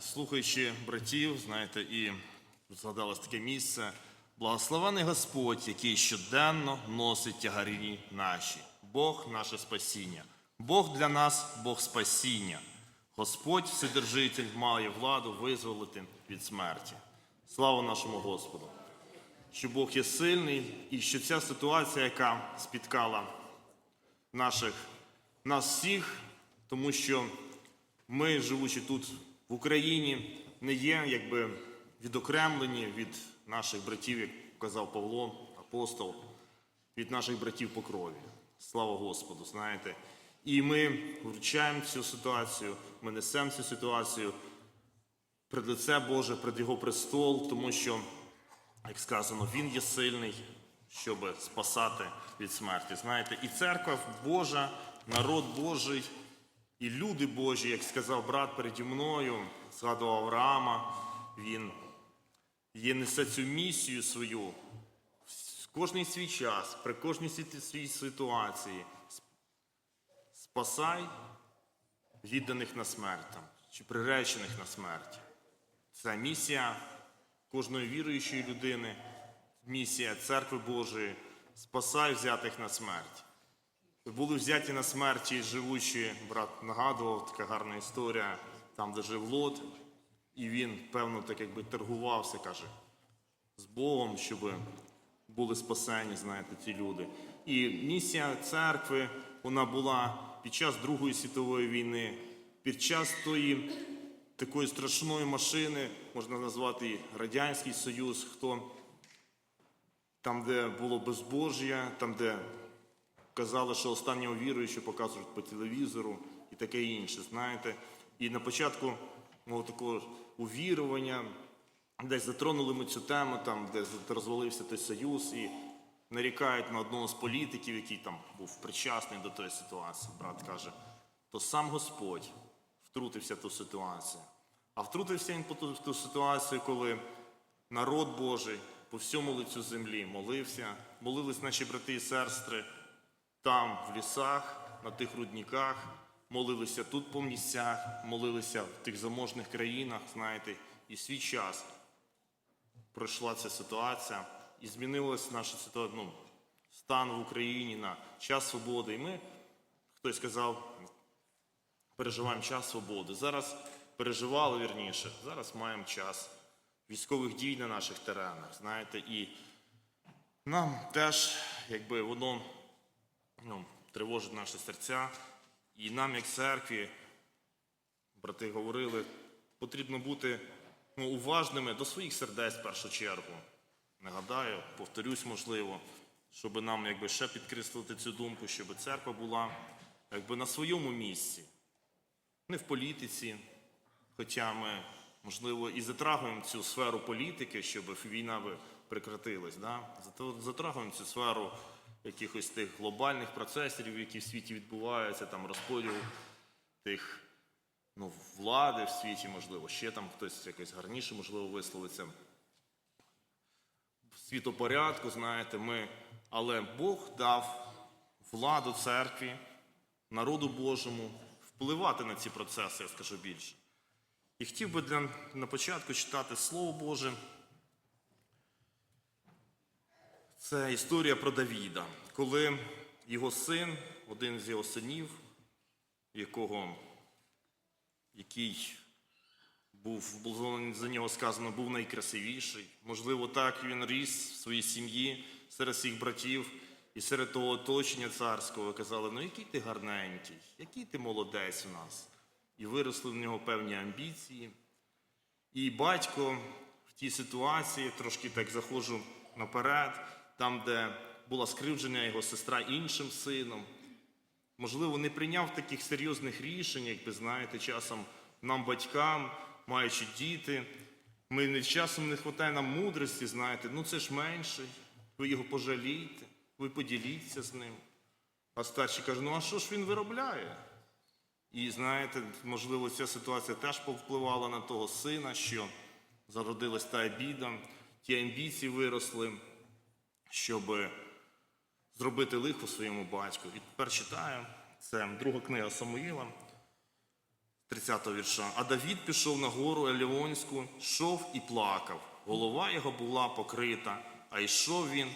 слухаючи братів, знаєте, і згадалось таке місце. Благословений Господь, який щоденно носить тягарі наші. Бог наше спасіння. Бог для нас, Бог спасіння. Господь, Вседержитель, має владу визволити від смерті. Слава нашому Господу! Що Бог є сильний і що ця ситуація, яка спіткала наших, нас всіх, тому що ми, живучи тут в Україні, не є якби відокремлені від наших братів, як казав Павло, апостол, від наших братів по крові. Слава Господу, знаєте. І ми вручаємо цю ситуацію, ми несемо цю ситуацію пред лице Боже, пред Його престол, тому що, як сказано, Він є сильний, щоб спасати від смерті. Знаєте, і церква Божа, народ Божий, і люди Божі, як сказав брат переді мною, згадував Авраама, він є несе цю місію свою в кожний свій час, при кожній сві- свій ситуації. Спасай відданих на смерть чи приречених на смерть. Це місія кожної віруючої людини, місія церкви Божої спасай взятих на смерть. Були взяті на смерті живучі, брат нагадував, така гарна історія, там, де жив Лот, і він, певно, так якби торгувався, каже, з Богом, щоб були спасені, знаєте, ці люди. І місія церкви, вона була під час Другої світової війни, під час тої такої страшної машини, можна назвати її Радянський Союз, хто там, де було безбожжя, там, де казали, що останнього віруючого показують по телевізору і таке інше, знаєте. І на початку мого такого увірування десь затронули ми цю тему, там, де розвалився той союз, і нарікають на одного з політиків, який там був причасний до тої ситуації. Брат каже, то сам Господь втрутився в ту ситуацію. А втрутився він в ту ситуацію, коли народ Божий по всьому лицю землі молився, молились наші брати і сестри там, в лісах, на тих рудниках, молилися тут по місцях, молилися в тих заможних країнах, знаєте, і свій час пройшла ця ситуація, і змінилась наша ситуація, ну, стан в Україні на час свободи. І ми, хтось сказав, переживаємо час свободи. Зараз переживали вірніше, зараз маємо час військових дій на наших теренах, знаєте, і нам теж, якби воно ну, тривожить наші серця. І нам, як церкві, брати говорили, потрібно бути ну, уважними до своїх сердець в першу чергу. Нагадаю, повторюсь, можливо, щоб нам якби, ще підкреслити цю думку, щоб церква була якби, на своєму місці, не в політиці, хоча ми, можливо, і затрагуємо цю сферу політики, щоб війна прекратилась. Да? Затрагуємо цю сферу якихось тих глобальних процесів, які в світі відбуваються, там розподіл тих ну, влади в світі, можливо, ще там хтось якось гарніше, можливо, висловиться. Світопорядку, знаєте, ми, але Бог дав владу церкві, народу Божому впливати на ці процеси, я скажу більше. І хотів би для, на початку читати Слово Боже. Це історія про Давіда, коли його син, один з його синів, якого, який був, за нього сказано, був найкрасивіший. Можливо, так він ріс в своїй сім'ї серед всіх братів і серед того оточення царського. Казали, ну який ти гарненький, який ти молодець у нас. І виросли в нього певні амбіції. І батько в тій ситуації, трошки так заходжу наперед, там, де була скривджена його сестра іншим сином, можливо, не прийняв таких серйозних рішень, як ви знаєте, часом нам, батькам, маючи діти, ми часом не вистачає нам мудрості, знаєте, ну це ж менший, ви його пожалійте, ви поділіться з ним. А старший каже, ну а що ж він виробляє? І знаєте, можливо, ця ситуація теж повпливала на того сина, що зародилась та біда, ті амбіції виросли, щоб зробити лихо своєму батьку. І тепер читаю, це друга книга Самуїла, 30-го вірша. А Давід пішов на гору Еліонську, йшов і плакав. Голова його була покрита, а йшов він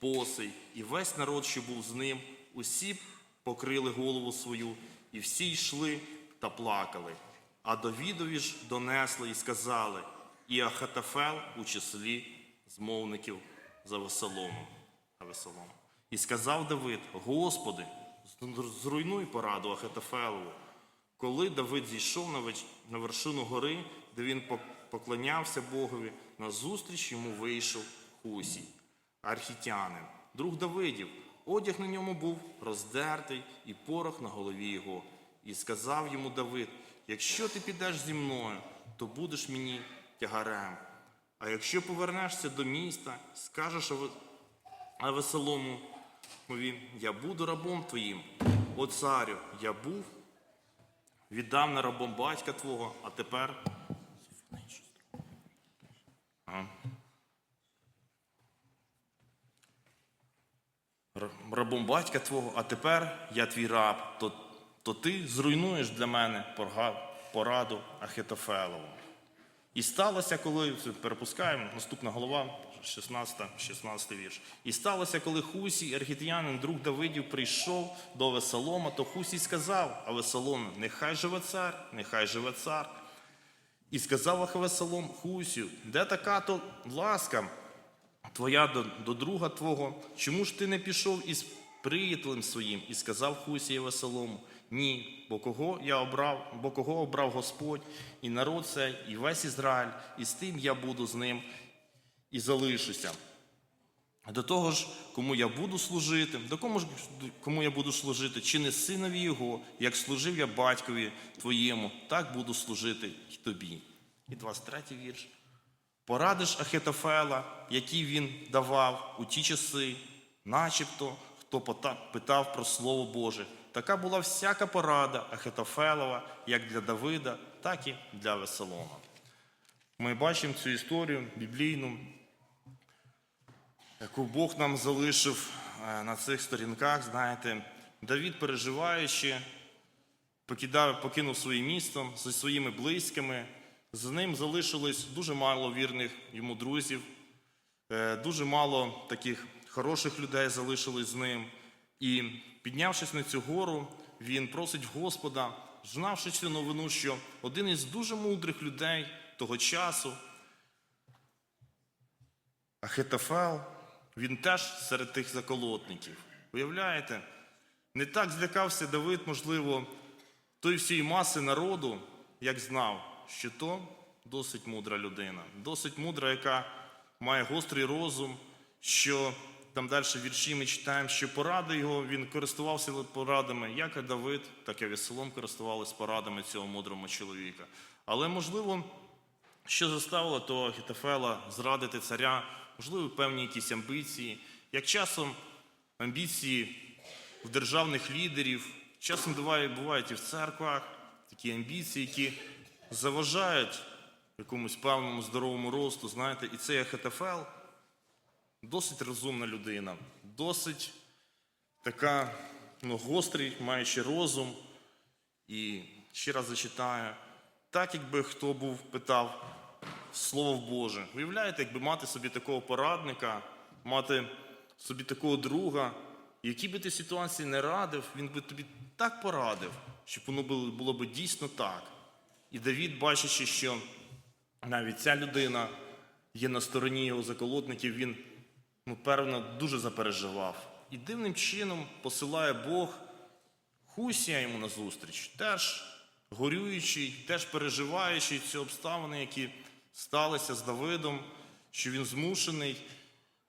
босий, і весь народ, що був з ним, усі покрили голову свою, і всі йшли та плакали. А Давідові ж донесли і сказали, і Ахатофел у числі змовників за Весоломом. Авесолом. І сказав Давид: Господи, зруйнуй пораду Ахетофелову. Коли Давид зійшов на, вершину гори, де він поклонявся Богові, назустріч йому вийшов Хусій, архітянин, друг Давидів. Одяг на ньому був роздертий і порох на голові його. І сказав йому Давид: Якщо ти підеш зі мною, то будеш мені тягарем. А якщо повернешся до міста, скажеш Аве- Авесолому, він, я буду рабом твоїм, о царю, я був, віддав на рабом батька твого, а тепер. А. Рабом батька твого, а тепер я твій раб, то, то ти зруйнуєш для мене пораду Ахитофелову. І сталося, коли перепускаємо, наступна голова, 16, 16 вірш. І сталося, коли Хусій, архітянин, друг Давидів, прийшов до Весолома, то Хусій сказав, а Весолом, нехай живе цар, нехай живе цар. І сказав Ахавесолом Хусію, де така то ласка твоя до, до друга твого, чому ж ти не пішов із приятелем своїм? І сказав Хусія Весолому, ні, бо кого я обрав, бо кого обрав Господь, і народ цей, і весь Ізраїль, і з тим я буду з ним і залишуся. До того ж, кому я буду служити, до кому ж кому я буду служити, чи не синові його, як служив я батькові твоєму, так буду служити й тобі. І 23 вірш. Порадиш Ахетофела, який він давав у ті часи, начебто, хто питав про Слово Боже. Така була всяка порада Ахетофелова, як для Давида, так і для Весолома. Ми бачимо цю історію біблійну, яку Бог нам залишив е, на цих сторінках. Знаєте, Давід, переживаючи, покидав, покинув своє місто зі своїми близькими. За ним залишилось дуже мало вірних йому друзів, е, дуже мало таких хороших людей залишилось з ним. І піднявшись на цю гору, він просить Господа, знавши цю новину, що один із дуже мудрих людей того часу, Ахитофел, він теж серед тих заколотників. Уявляєте, не так злякався Давид, можливо, той всієї маси народу, як знав, що то досить мудра людина, досить мудра, яка має гострий розум, що там далі вірші ми читаємо, що поради його він користувався порадами, як і Давид, так і Весолом користувалися порадами цього мудрого чоловіка. Але можливо, що заставило того Ахітофела зрадити царя, можливо, певні якісь амбіції. Як часом амбіції в державних лідерів, часом бувають і в церквах такі амбіції, які заважають якомусь певному здоровому росту, знаєте, і цей Ахітофел досить розумна людина, досить така ну, гострий, маючи розум. І ще раз зачитаю, так якби хто був питав Слово Боже. Уявляєте, якби мати собі такого порадника, мати собі такого друга, які би ти ситуації не радив, він би тобі так порадив, щоб воно було, би дійсно так. І Давід, бачачи, що навіть ця людина є на стороні його заколотників, він, ну, певно, дуже запереживав. І дивним чином посилає Бог Хусія йому назустріч, теж горюючий, теж переживаючий ці обставини, які сталися з Давидом, що він змушений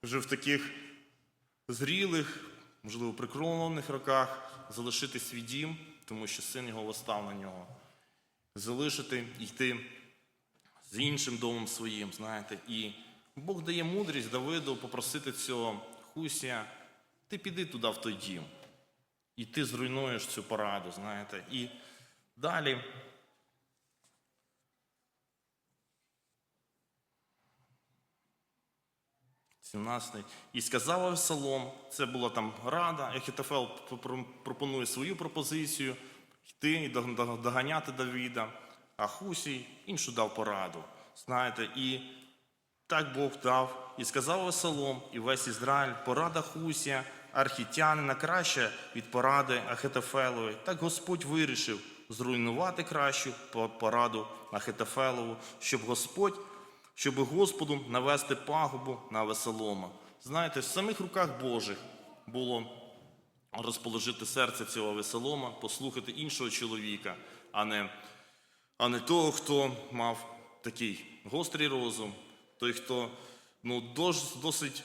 вже в таких зрілих, можливо, прикровлених роках залишити свій дім, тому що син його восстав на нього, залишити йти з іншим домом своїм, знаєте. І Бог дає мудрість Давиду попросити цього Хусія, ти піди туди в той дім. І ти зруйнуєш цю пораду, знаєте. І далі. І сказав Авесолом, це була там рада, Ехітофел пропонує свою пропозицію. йти і дог- дог- доганяти Давіда, а Хусій іншу дав пораду. Знаєте, і так Бог дав, і сказав Весолом, і весь Ізраїль, порада Хусія, архітянина краще від поради Ахитофелової. Так Господь вирішив зруйнувати кращу пораду Ахитофелову, щоб Господь, щоб Господу навести пагубу на Весолома. Знаєте, в самих руках Божих було розположити серце цього Весолома, послухати іншого чоловіка, а не а не того, хто мав такий гострий розум, той, хто ну, досить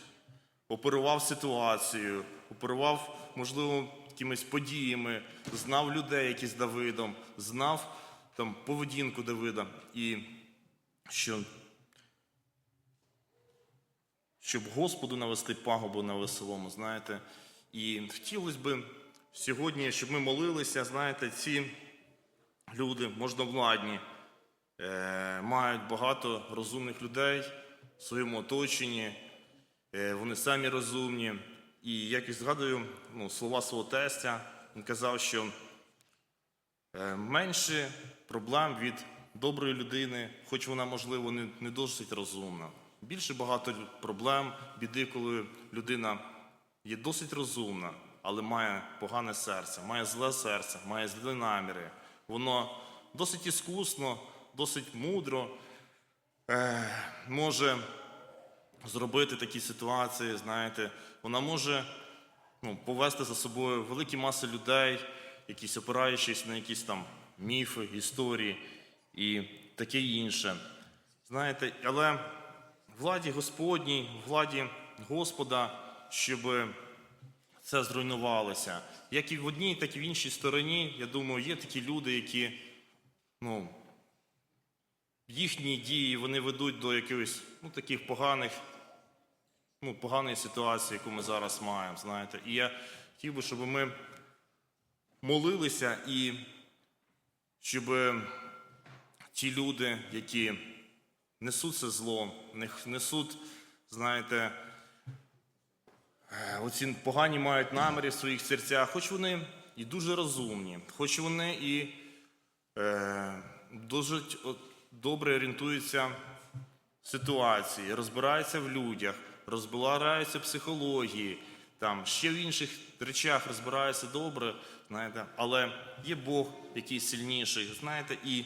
оперував ситуацією, оперував, можливо, якимись подіями, знав людей, які з Давидом, знав там, поведінку Давида. І що, щоб Господу навести пагубу на веселому, знаєте. І хотілося б сьогодні, щоб ми молилися, знаєте, ці люди можновладні, е, мають багато розумних людей своєму оточенні, е, вони самі розумні. І якось згадую ну, слова свого тестя, він казав, що е, менше проблем від доброї людини, хоч вона, можливо, не, не досить розумна. Більше багато проблем, біди, коли людина є досить розумна, але має погане серце, має зле серце, має злі наміри. Воно досить іскусно, досить мудро може зробити такі ситуації, знаєте, вона може ну, повести за собою великі маси людей, якісь опираючись на якісь там міфи, історії і таке інше. Знаєте, але владі Господній, владі Господа, щоб це зруйнувалося. Як і в одній, так і в іншій стороні, я думаю, є такі люди, які ну, їхні дії вони ведуть до якихось ну, таких поганих, ну, поганої ситуації, яку ми зараз маємо. Знаєте. І я хотів би, щоб ми молилися і щоб ті люди, які несуть це зло, несуть, знаєте, оці погані мають наміри в своїх серцях, хоч вони і дуже розумні, хоч вони і е, дуже добре орієнтуються в ситуації, розбираються в людях, розбираються в психології, там ще в інших речах розбираються добре, знаєте, але є Бог, який сильніший, знаєте, і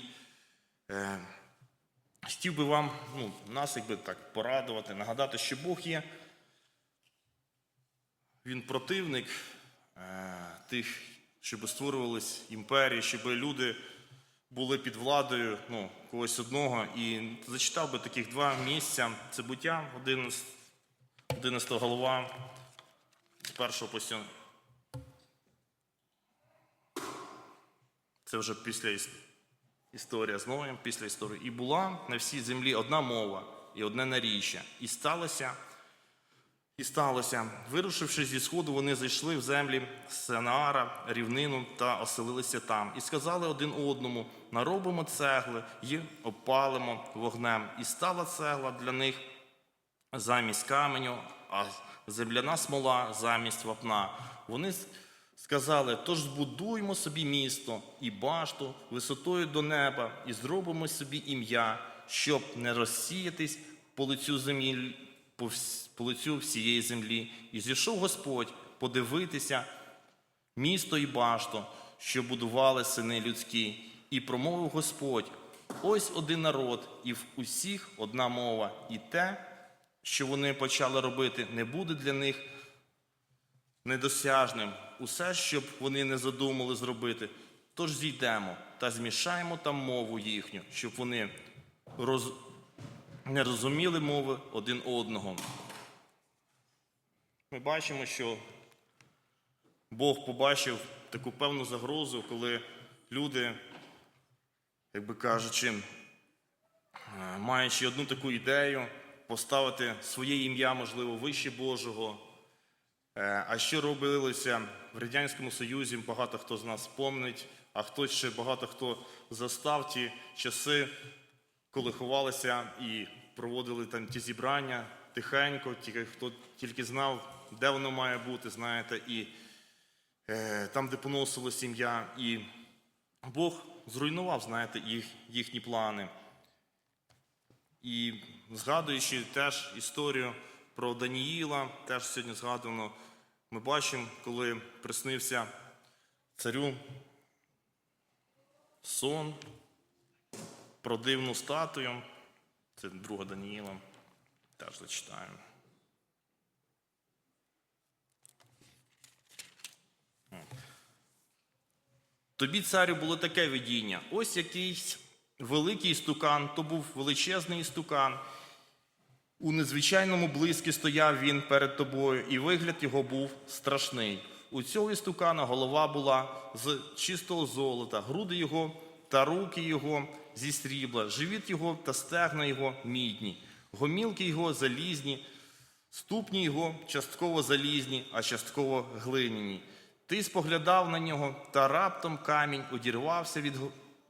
е, хотів би вам, ну, нас якби так порадувати, нагадати, що Бог є. Він противник е, тих, щоб створювались імперії, щоб люди були під владою ну, когось одного. І зачитав би таких два місця. Це буття 11, 11 голова з першого по сьом- Це вже після іс- історія знову після історії. І була на всій землі одна мова і одне наріччя. І сталося. І сталося, вирушивши зі сходу, вони зайшли в землі Сенаара, рівнину та оселилися там. І сказали один одному: наробимо цегли і опалимо вогнем. І стала цегла для них замість каменю, а земляна смола замість вапна. Вони сказали: тож збудуймо собі місто і башту висотою до неба, і зробимо собі ім'я, щоб не розсіятись по лицю землі, по, лицю всієї землі. І зійшов Господь подивитися місто і башту, що будували сини людські, і промовив Господь: ось один народ, і в усіх одна мова, і те, що вони почали робити, не буде для них недосяжним. Усе, щоб вони не задумали зробити. Тож зійдемо та змішаємо там мову їхню, щоб вони роз... не розуміли мови один одного. Ми бачимо, що Бог побачив таку певну загрозу, коли люди, як би кажучи, е, маючи одну таку ідею, поставити своє ім'я, можливо, вище Божого. Е, А що робилося в Радянському Союзі, багато хто з нас помнить, а хтось ще багато хто застав ті часи, коли ховалися і проводили там ті зібрання тихенько, тільки хто тільки знав, де воно має бути, знаєте, і е, там, де поносило сім'я. І Бог зруйнував, знаєте, їх, їхні плани. І згадуючи теж історію про Даніїла, теж сьогодні згадано, ми бачимо, коли приснився царю сон про дивну статую. Це друга Даніїла. Теж зачитаємо. Тобі, царю, було таке видіння. Ось якийсь великий істукан, то був величезний істукан. У незвичайному блискі стояв він перед тобою, і вигляд його був страшний. У цього істукана голова була з чистого золота, груди його та руки його зі срібла, живіт його та стегна його мідні, гомілки його залізні, ступні його частково залізні, а частково глиняні. Ти споглядав на нього, та раптом камінь одірвався від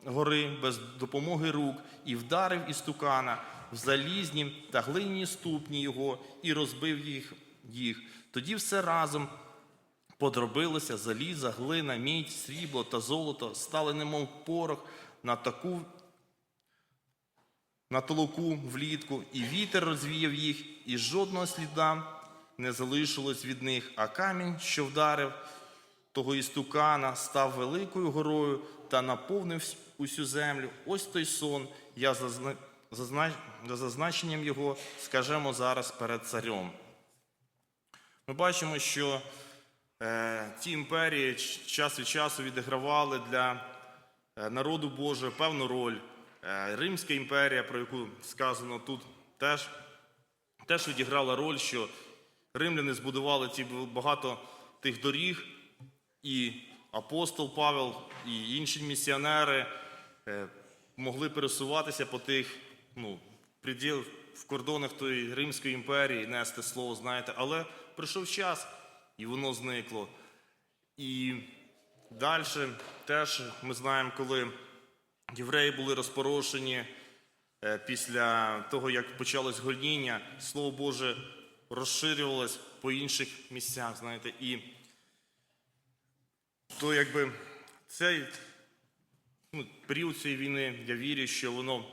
гори без допомоги рук і вдарив істукана в залізні та глиняні ступні його і розбив їх. їх. Тоді все разом подробилося заліза, глина, мідь, срібло та золото, стали немов порох на таку на толоку влітку, і вітер розвіяв їх, і жодного сліда не залишилось від них, а камінь, що вдарив того істукана, став великою горою та наповнив усю землю. Ось той сон, я зазна... за зазначенням його скажемо зараз перед царем. Ми бачимо, що е, ті імперії час від часу відігравали для е, народу Божого певну роль. Е, Римська імперія, про яку сказано тут, теж, теж відіграла роль, що римляни збудували ці багато тих доріг, і апостол Павел, і інші місіонери е, могли пересуватися по тих ну, приділ, в кордонах тої Римської імперії, нести слово, знаєте, але прийшов час, і воно зникло. І далі теж ми знаємо, коли євреї були розпорошені е, після того, як почалось гоніння, Слово Боже розширювалось по інших місцях, знаєте, і то якби цей ну, період цієї війни, я вірю, що воно,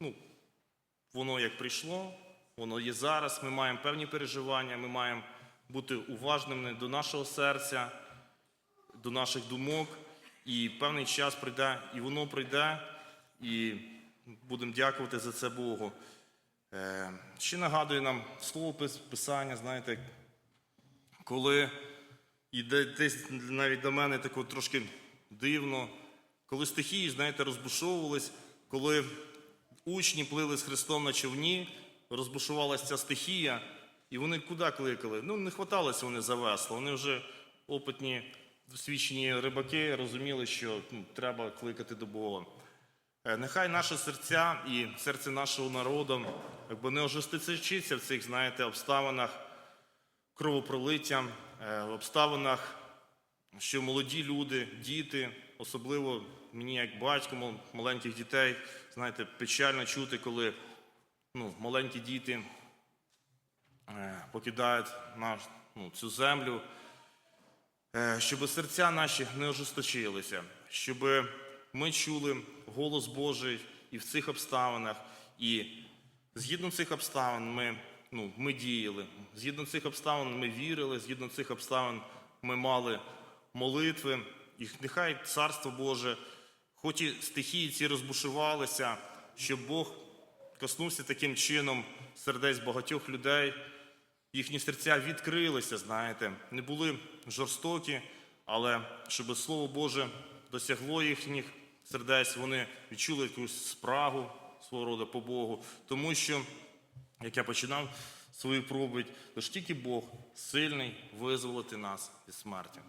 ну, воно як прийшло, воно є зараз. Ми маємо певні переживання, ми маємо бути уважними до нашого серця, до наших думок. І певний час прийде, і воно прийде, і будемо дякувати за це Богу. Е, ще нагадує нам слово Писання, знаєте, коли іде десь навіть до мене тако трошки дивно, коли стихії, знаєте, розбушовувались, коли учні плили з Христом на човні, розбушувалася ця стихія, і вони куди кликали? Ну, не хваталося вони за весло. Вони вже опитні, досвідчені рибаки розуміли, що ну, треба кликати до Бога. Е, Нехай наше серця і серце нашого народу якби не ожесточиться в цих, знаєте, обставинах кровопролиття, е, в обставинах, що молоді люди, діти, особливо мені як батько маленьких дітей, знаєте, печально чути, коли ну, маленькі діти е, покидають наш, ну, цю землю, щоб серця наші не ожесточилися, щоб ми чули голос Божий і в цих обставинах, і згідно цих обставин ми, ну, ми діяли, згідно цих обставин ми вірили, згідно цих обставин ми мали молитви, і нехай Царство Боже, хоч і стихії ці розбушувалися, щоб Бог коснувся таким чином сердець багатьох людей їхні серця відкрилися, знаєте, не були жорстокі, але щоб Слово Боже досягло їхніх сердець, вони відчули якусь спрагу свого роду по Богу. Тому що, як я починав свою проповідь, лише тільки Бог сильний визволити нас від смерті.